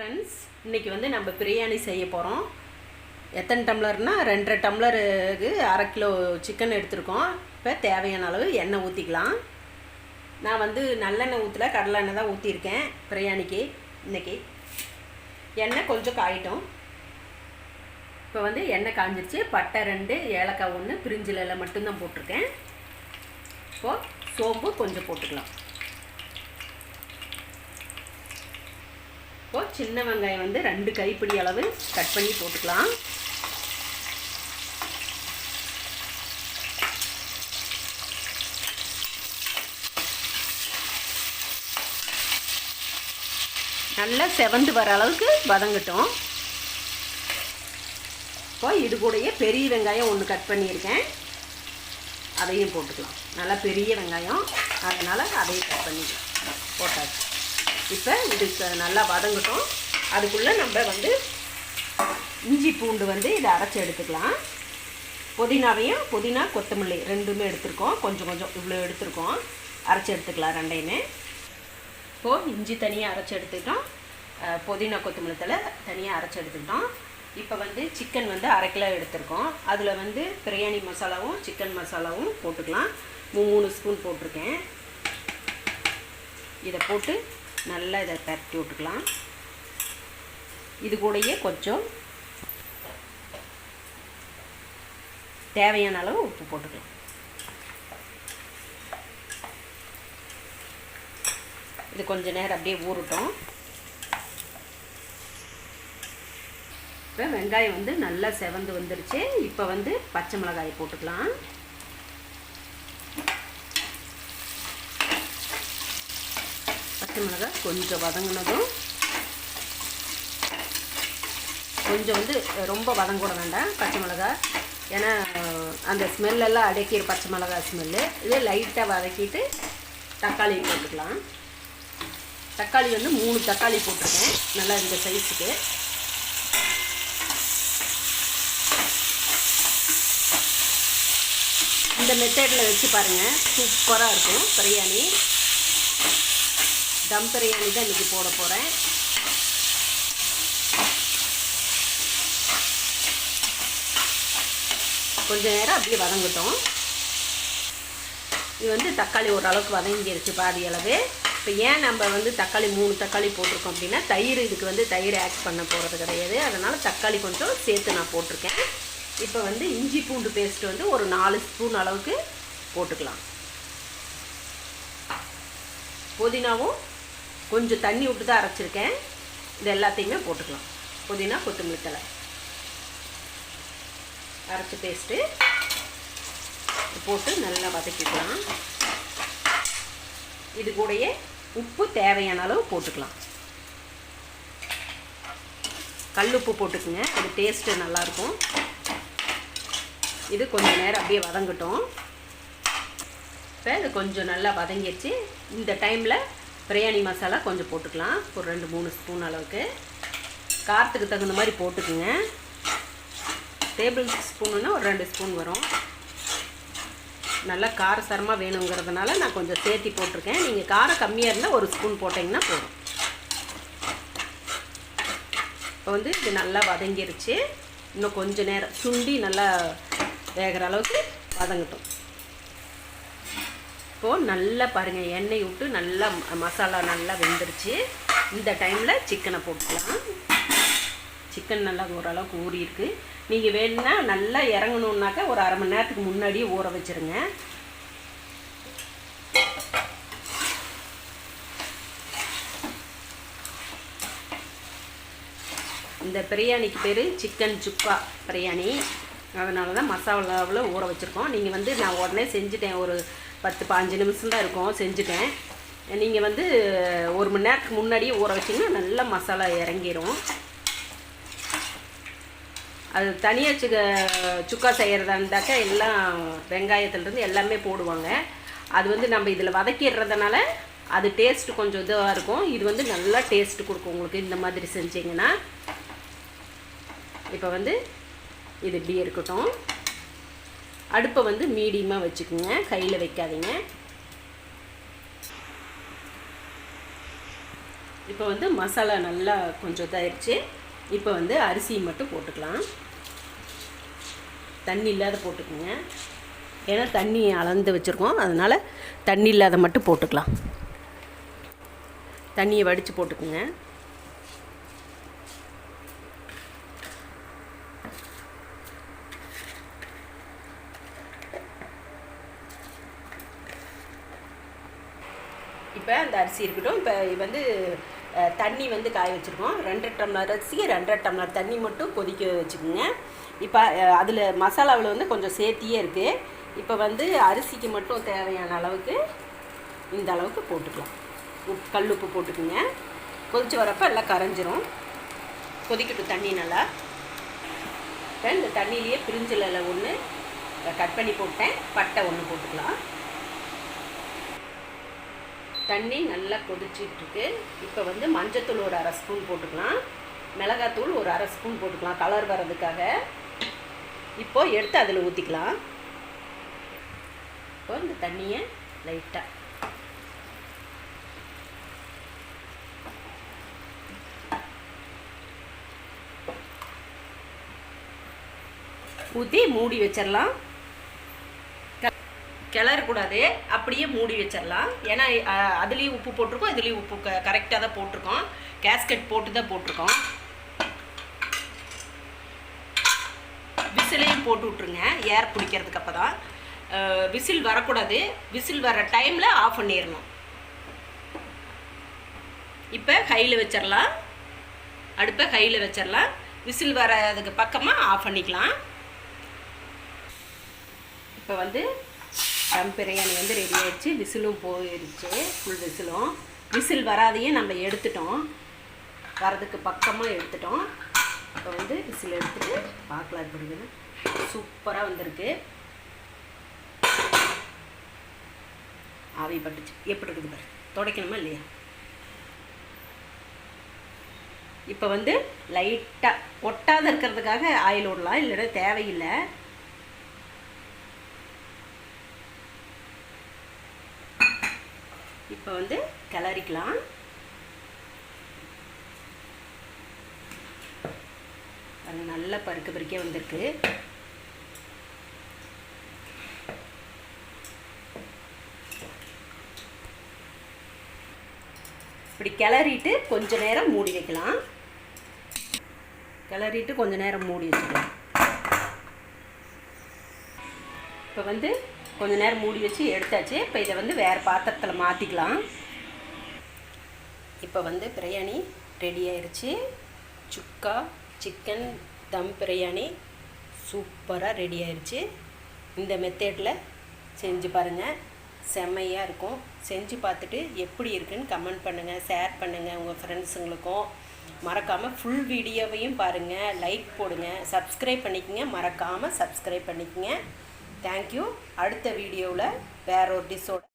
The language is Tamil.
ஃப்ரெண்ட்ஸ் இன்றைக்கி வந்து நம்ம பிரியாணி செய்ய போகிறோம் எத்தனை டம்ளர்னா ரெண்டரை டம்ளருக்கு அரை கிலோ சிக்கன் எடுத்திருக்கோம். இப்போ தேவையான அளவு எண்ணெய் ஊற்றிக்கலாம் நான் வந்து நல்லெண்ணெய் ஊற்றல கடலை எண்ணெய் தான் ஊற்றிருக்கேன் பிரியாணிக்கு. இன்றைக்கி எண்ணெய் கொஞ்சம் காயிட்டோம். இப்போ வந்து எண்ணெய் காஞ்சிருச்சு. பட்டை ரெண்டு ஏலக்காய் ஒன்று பிரிஞ்சில் மட்டும்தான் போட்டிருக்கேன். இப்போது சோம்பு கொஞ்சம் போட்டுக்கலாம். இப்போது சின்ன வெங்காயம் வந்து ரெண்டு கைப்பிடி அளவு கட் பண்ணி போட்டுக்கலாம். நல்லா செவந்து வர அளவுக்கு வதங்கட்டும். இப்போ இது கூடயே பெரிய வெங்காயம் ஒன்று கட் பண்ணியிருக்கேன். அதையும் போட்டுக்கலாம். நல்லா பெரிய வெங்காயம். அதனால் அதையும் கட் பண்ணிக்கலாம். போட்டாச்சு. இப்போ இது நல்லா வதங்கட்டும். அதுக்குள்ளே நம்ம வந்து இஞ்சி பூண்டு வந்து இதை அரைச்சி எடுத்துக்கலாம். புதினாவையும் புதினா கொத்தமல்லி ரெண்டுமே எடுத்துருக்கோம். கொஞ்சம் கொஞ்சம் இவ்வளோ எடுத்துருக்கோம். அரைச்சி எடுத்துக்கலாம் ரெண்டையுமே. இப்போது இஞ்சி தனியாக அரைச்சி எடுத்துக்கிட்டோம். புதினா கொத்தமல்லி தலை தனியாக அரைச்சி எடுத்துக்கிட்டோம். இப்போ வந்து சிக்கன் வந்து அரை கிலோ எடுத்திருக்கோம். அதில் வந்து பிரியாணி மசாலாவும் சிக்கன் மசாலாவும் போட்டுக்கலாம். மூணு ஸ்பூன் போட்டிருக்கேன். இதை போட்டு நல்லா இதை பரட்டி விட்டுக்கலாம். இது கூடயே கொஞ்சம் தேவையான அளவு உப்பு போட்டுக்கலாம். இது கொஞ்ச நேரம் அப்படியே ஊறட்டும். இப்போ வெங்காயம் வந்து நல்லா செவந்து வந்துருச்சு. இப்போ வந்து பச்சை மிளகாய் போட்டுக்கலாம். பச்சை மிளகாய் கொஞ்சம் வதங்கினதும் கொஞ்சம் வந்து ரொம்ப வதங்கூட வேண்டாம் பச்சை மிளகாய் ஏன்னா அந்த ஸ்மெல்லெல்லாம் அடக்கிற பச்சை மிளகாய் ஸ்மெல்லு இதே லைட்டாக வதக்கிட்டு தக்காளி போட்டுக்கலாம். தக்காளி வந்து மூணு தக்காளி போட்டிருக்கேன் நல்லா இந்த சைஸுக்கு இந்த மெத்தடில் வச்சு பாருங்கள் சூப்பராக இருக்கும் பிரியாணி. தம் பிரியாணி தான் இன்றைக்கி போட போகிறேன் கொஞ்சம் நேரம் அப்படியே வதங்கட்டும். இது வந்து தக்காளி ஓரளவுக்கு வதங்கிருச்சு பாதி அளவு. இப்போ ஏன் நம்ம வந்து தக்காளி மூணு தக்காளி போட்டிருக்கோம் அப்படின்னா தயிர் இதுக்கு வந்து தயிர் ஆட் பண்ண போகிறது கிடையாது. அதனால் தக்காளி கொஞ்சம் சேர்த்து நான் போட்டிருக்கேன். இப்போ வந்து இஞ்சி பூண்டு பேஸ்ட் வந்து ஒரு நாலு ஸ்பூன் அளவுக்கு போட்டுக்கலாம். புதினாவும் கொஞ்சம் தண்ணி விட்டு தான் அரைச்சிருக்கேன். இது எல்லாத்தையுமே போட்டுக்கலாம். புதினா கொத்தமல்லி தழை. அரைச்ச பேஸ்ட்டு போட்டு நல்லா வதக்கிக்கலாம். இது கூடயே உப்பு தேவையான அளவு போட்டுக்கலாம். கல் உப்பு போட்டுக்குங்க. அது டேஸ்ட்டு நல்லாயிருக்கும். இது கொஞ்சம் நேரம் அப்படியே வதங்கட்டும். இப்போ இது கொஞ்சம் நல்லா வதங்கிடுச்சு. இந்த டைமில் பிரியாணி மசாலா கொஞ்சம் போட்டுக்கலாம். ஒரு ரெண்டு மூணு ஸ்பூன் அளவுக்கு. காரத்துக்கு தகுந்த மாதிரி போட்டுக்குங்க. டேபிள் ஸ்பூனுன்னா ஒரு ரெண்டு ஸ்பூன் வரும். நல்லா காரசாரமாக வேணுங்கிறதுனால நான் கொஞ்சம் சேர்த்தி போட்டிருக்கேன். நீங்கள் காரம் கம்மியாக இருந்தால் ஒரு ஸ்பூன் போட்டிங்கன்னா போதும். இப்போ வந்து இது நல்லா வதங்கிருச்சு. இன்னும் கொஞ்சம் நேரம் சுண்டி நல்லா வேகிற அளவுக்கு வதங்கட்டும். இப்போது நல்லா பாருங்கள் எண்ணெய் விட்டு நல்லா மசாலா நல்லா வெந்துருச்சு. இந்த டைமில் சிக்கனை போட்டுக்கலாம். சிக்கன் நல்லா ஓரளவுக்கு ஊறியிருக்கு. நீங்கள் வேணும்னா நல்லா இறங்கணுன்னாக்கா ஒரு அரை மணி நேரத்துக்கு முன்னாடியே ஊற வச்சிருங்க. இந்த பிரியாணிக்கு பேர் சிக்கன் சுக்கா பிரியாணி. அதனால தான் மசாலாவில் ஊற வச்சுருக்கோம். நீங்கள் வந்து நான் உடனே செஞ்சுட்டேன். ஒரு பத்து பாஞ்சு நிமிஷம் தான் இருக்கும். செஞ்சுட்டேன். நீங்கள் வந்து ஒரு மணி நேரத்துக்கு முன்னாடியே ஊற வச்சிங்கன்னா நல்லா மசாலா இறங்கிரும். அது தனியாக சுக சுக்கா செய்கிறதா இருந்தாக்கா எல்லாம் வெங்காயத்துலேருந்து எல்லாமே போடுவாங்க. அது வந்து நம்ம இதில் வதக்கிடுறதுனால அது டேஸ்ட்டு கொஞ்சம் இதுவாக இருக்கும். இது வந்து நல்லா டேஸ்ட்டு கொடுக்கும் உங்களுக்கு இந்த மாதிரி செஞ்சிங்கன்னா. இப்போ வந்து இது இப்படி இருக்கட்டும். அடுப்பை வந்து மீடியமாக வச்சுக்கோங்க. கையில் வைக்காதீங்க. இப்போ வந்து மசாலா நல்லா கொஞ்சம் தயாரிச்சு இப்போ வந்து அரிசியை மட்டும் போட்டுக்கலாம். தண்ணி இல்லாத போட்டுக்குங்க. ஏன்னா தண்ணி அளந்து வச்சுருக்கோம். அதனால் தண்ணி இல்லாத மட்டும் போட்டுக்கலாம். தண்ணியை வடித்து போட்டுக்குங்க. இப்போ அந்த அரிசி இருக்கட்டும் இப்போ வந்து தண்ணி வந்து காய வச்சுருக்கோம். ரெண்டரை டம்ளர் அரிசி ரெண்டரை டம்ளர் தண்ணி மட்டும் கொதிக்க வச்சுக்கோங்க. இப்போ அதில் மசாலாவில் வந்து கொஞ்சம் சேர்த்தியே இருக்குது இப்போ வந்து அரிசிக்கு மட்டும் தேவையான அளவுக்கு இந்த அளவுக்கு போட்டுக்கலாம். உப்பு கல் உப்பு போட்டுக்குங்க. கொதிச்சு வரப்போ எல்லாம் கரைஞ்சிரும். கொதிக்கட்டும் தண்ணி நல்லா. இப்போ இந்த தண்ணியிலேயே பிரிஞ்சில் ஒன்று கட் பண்ணி போட்டேன். பட்டை ஒன்று போட்டுக்கலாம். தண்ணி நல்லா கொதிச்சிட்ருக்கு. இப்போ வந்து மஞ்சத்தூள் ஒரு அரை ஸ்பூன் போட்டுக்கலாம். மிளகாத்தூள் ஒரு அரை ஸ்பூன் போட்டுக்கலாம் கலர் வர்றதுக்காக. இப்போ எடுத்து அதில் ஊற்றிக்கலாம் இப்போ இந்த தண்ணியை லைட்டாக ஊற்றி மூடி வச்சிடலாம் கிளறக்கூடாது. அப்படியே மூடி வச்சிடலாம் ஏன்னா அதுலேயும் உப்பு போட்டிருக்கோம் இதுலேயும் உப்பு க கரெக்டாக தான் போட்டிருக்கோம். கேஸ்கட் போட்டு தான் போட்டிருக்கோம். விசிலையும் போட்டு விட்ருங்க ஏர் பிடிக்கிறதுக்கு அப்போ தான். விசில் வரக்கூடாது. விசில் வர டைமில் ஆஃப் பண்ணிடணும் இப்போ கையில் வச்சிடலாம் அடுப்பை கையில் வச்சிடலாம் விசில் வரதுக்கு பக்கமாக ஆஃப் பண்ணிக்கலாம். இப்போ வந்து தம் பிரியாணி வந்து ரெடி ஆயிடுச்சு. விசிலும் போயிடுச்சு ஃபுல் விசிலும். விசில் வராதையும் நம்ம எடுத்துட்டோம். வரதுக்கு பக்கமாக எடுத்துட்டோம். இப்போ வந்து விசில் எடுத்துட்டு பார்க்கலாம் எப்படின்னு சூப்பராக வந்திருக்கு. ஆவி பட்டுச்சு. எப்படி இருக்குது பாரு. துடைக்கணுமா இல்லையா? இப்போ வந்து லைட்டாக ஒட்டாத இருக்கிறதுக்காக ஆயில் விடலாம் இல்லைன்னா தேவையில்லை. இப்போ வந்து கிளறிக்கலாம். அது நல்ல பருக்க பருக்கே வந்திருக்கு. இப்படி கிளறிட்டு கொஞ்ச நேரம் மூடி வைக்கலாம். கிளறிட்டு கொஞ்ச நேரம் மூடி வச்சுக்கலாம். இப்போ வந்து கொஞ்ச நேரம் மூடி வச்சு எடுத்தாச்சு. இப்போ இதை வந்து வேறு பாத்திரத்தில் மாற்றிக்கலாம் இப்போ வந்து பிரியாணி ரெடி ஆயிடுச்சு சுக்கா சிக்கன் தம் பிரியாணி சூப்பராக ரெடி ஆயிடுச்சு இந்த மெத்தேடில் செஞ்சு பாருங்கள் செம்மையாக இருக்கும். செஞ்சு பார்த்துட்டு எப்படி இருக்குன்னு கமெண்ட் பண்ணுங்கள் ஷேர் பண்ணுங்கள் உங்கள் ஃப்ரெண்ட்ஸுங்களுக்கும் மறக்காமல் ஃபுல் வீடியோவையும் பாருங்கள் லைக் போடுங்க. சப்ஸ்கிரைப் பண்ணிக்கங்க. மறக்காமல் சப்ஸ்கிரைப் பண்ணிக்கங்க. தேங்க்யூ அடுத்த வீடியோவில் வேற ஒரு டிஷ்ஷோட